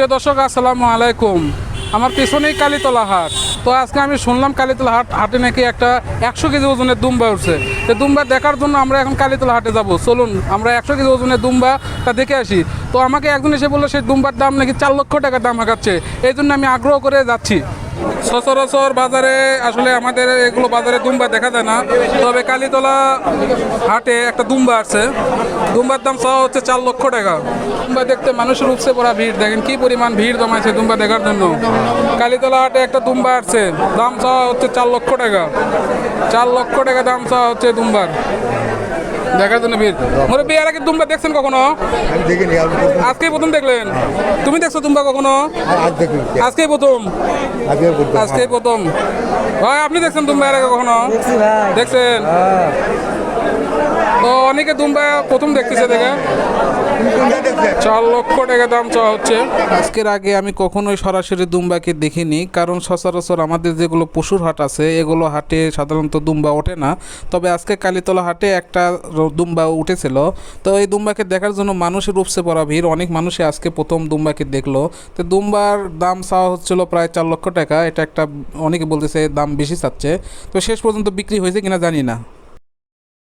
প্রিয় দর্শক, আসসালামু আলাইকুম। আমার পিছনেই কালীতলা হাট। তো আজকে আমি শুনলাম কালীতলা হাট হাটে নাকি একটা একশো কেজি ওজনের দুম্বা উঠছে। তো দুম্বা দেখার জন্য আমরা এখন কালীতলা হাটে যাব। চলুন, আমরা একশো কেজি ওজনের দুম্বাটা দেখে আসি। তো আমাকে একজন এসে বলল, সেই দুম্বার দাম নাকি চার লক্ষ টাকার দাম হাঁকাচ্ছে এই জন্য আমি আগ্রহ করে যাচ্ছি। সচরাচর বাজারে আসলে আমাদের এগুলো বাজারে দুম্বা দেখা যায় না। তবে কালীতলা হাটে একটা দুম্বা আছে। দুম্বার দাম চাওয়া হচ্ছে চার লক্ষ টাকা। দুম্বা দেখতে মানুষের উঠছে পড়া ভিড়। দেখেন কি পরিমাণ ভিড় জমাইছে দুম্বা দেখার জন্য। কালীতলা হাটে একটা দুম্বা আসছে দাম চাওয়া হচ্ছে চার লক্ষ টাকা। চার লক্ষ টাকা দাম চাওয়া হচ্ছে দুম্বার। দেখার জন্য ভিড়। মুরব্বী এর আগে দুম্বা দেখছেন কখনো? আমি দেখিনি আজকে প্রথম- আজকেই প্রথম দেখলেন? তুমি দেখছ দুম্বা কখনো? আজ দেখি আজকেই প্রথম? আজকে আজকে প্রথম। ভাই আপনি দেখছেন দুম্বা এর আগে কখনো? দেখছেন? তো অনেকে দুম্বা প্রথম দেখতেছে দেখে। চার লক্ষ টাকা দাম চাওয়া হচ্ছে। আজকের আগে আমি কখনোই সরাসরি দুম্বাকে দেখিনি, কারণ সচরাচর আমাদের যেগুলো পশুর হাট আছে, এগুলো হাটে সাধারণত দুম্বা ওঠে না। তবে আজকে কালীতলা হাটে একটা দুম্বা উঠেছিল। তো এই দুম্বাকে দেখার জন্য মানুষের উপসে পড়া ভিড়। অনেক মানুষই আজকে প্রথম দুম্বাকে দেখল। তো দুম্বার দাম চাওয়া হচ্ছিল প্রায় চার লক্ষ টাকা। এটা একটা, অনেকে বলতেছে দাম বেশি চাচ্ছে। তো শেষ পর্যন্ত বিক্রি হয়েছে কিনা জানি না।